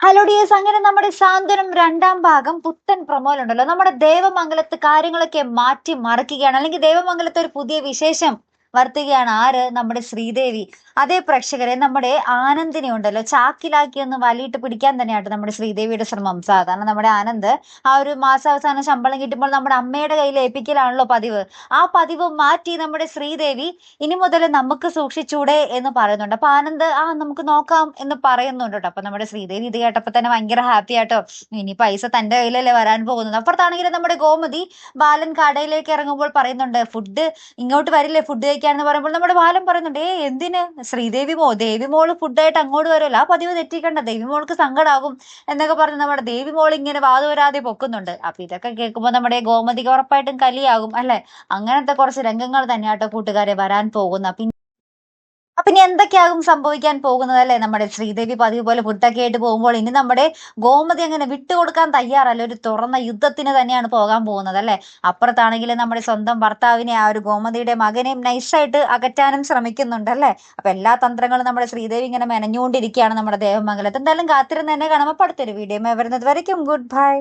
Hello dears അങ്ങനെ നമ്മുടെ സാന്ത്വനം രണ്ടാം ഭാഗം പുത്തൻ പ്രമോലുണ്ടല്ലോ. നമ്മുടെ ദേവമംഗലത്ത് കാര്യങ്ങളൊക്കെ മാറ്റി മറിക്കുകയാണ്. അല്ലെങ്കിൽ ദേവമംഗലത്ത് ഒരു പുതിയ വിശേഷം വർത്തുകയാണ്. ആര്? നമ്മുടെ ശ്രീദേവി. അതേ പ്രേക്ഷകരെ നമ്മുടെ ആനന്ദിനെ ഉണ്ടല്ലോ. ചാക്കിലാക്കി ഒന്ന് വലിയിട്ട് പിടിക്കാൻ തന്നെയായിട്ട് നമ്മുടെ ശ്രീദേവിയുടെ ശ്രമം. സാധാരണ നമ്മുടെ ആനന്ദ് ആ ഒരു മാസാവസാനം ശമ്പളം കിട്ടുമ്പോൾ നമ്മുടെ അമ്മയുടെ കയ്യിൽ ഏൽപ്പിക്കലാണല്ലോ പതിവ്. ആ പതിവ് മാറ്റി നമ്മുടെ ശ്രീദേവി ഇനി മുതൽ നമുക്ക് സൂക്ഷിച്ചൂടെ എന്ന് പറയുന്നുണ്ട്. അപ്പൊ ആനന്ദ് ആ നമുക്ക് നോക്കാം എന്ന് പറയുന്നുണ്ട് കേട്ടോ. അപ്പൊ നമ്മുടെ ശ്രീദേവി ഇത് കേട്ടപ്പോ തന്നെ ഭയങ്കര ഹാപ്പി ആട്ടോ. ഇനി പൈസ തന്റെ കയ്യിലല്ലേ വരാൻ പോകുന്നത്. അപ്പുറത്താണെങ്കിൽ നമ്മുടെ ഗോമതി ബാലൻ കടയിലേക്ക് ഇറങ്ങുമ്പോൾ പറയുന്നുണ്ട് ഫുഡ് ഇങ്ങോട്ട് വരില്ലേ? ഫുഡ് കഴിക്കാന്ന് പറയുമ്പോൾ നമ്മുടെ ബാലൻ പറയുന്നുണ്ട് ഏ എന്തിന്? ശ്രീദേവി മോ ദേവി മോൾ ഫുഡായിട്ട് അങ്ങോട്ട് വരുമല്ലോ ആ പതിവ് തെറ്റിക്കണ്ട. ദേവി മോൾക്ക് സങ്കടാകും. എന്നൊക്കെ പറഞ്ഞ് നമ്മുടെ ദേവി മോൾ ഇങ്ങനെ വാതുവരാതെ പൊക്കുന്നുണ്ട്. അപ്പൊ ഇതൊക്കെ കേൾക്കുമ്പോൾ നമ്മുടെ ഗോമതിക്ക് ഉറപ്പായിട്ടും കലിയാകും അല്ലെ? അങ്ങനത്തെ കുറച്ച് രംഗങ്ങൾ തന്നെയാട്ടോ കൂട്ടുകാരെ വരാൻ പോകുന്ന ഇനി എന്തൊക്കെയാകും സംഭവിക്കാൻ പോകുന്നത് അല്ലെ നമ്മുടെ ശ്രീദേവി പതിവ് പോലെ പുട്ടൊക്കെ ആയിട്ട് പോകുമ്പോൾ ഇനി നമ്മുടെ ഗോമതി അങ്ങനെ വിട്ടുകൊടുക്കാൻ തയ്യാറല്ല. ഒരു തുറന്ന യുദ്ധത്തിന് തന്നെയാണ് പോകാൻ പോകുന്നത് അല്ലേ? അപ്പുറത്താണെങ്കിൽ നമ്മുടെ സ്വന്തം ഭർത്താവിനെ ആ ഒരു ഗോമതിയുടെ മകനെയും നൈസായിട്ട് അകറ്റാനും ശ്രമിക്കുന്നുണ്ട് അല്ലെ? അപ്പൊ എല്ലാ തന്ത്രങ്ങളും നമ്മുടെ ശ്രീദേവി ഇങ്ങനെ മെനഞ്ഞുകൊണ്ടിരിക്കുകയാണ് നമ്മുടെ ദേവമംഗലത്ത്. എന്തായാലും കാത്തിരുന്ന് തന്നെ കാണുമ്പോൾ അടുത്തൊരു വീഡിയോ വരുന്നത് വരയ്ക്കും. Good bye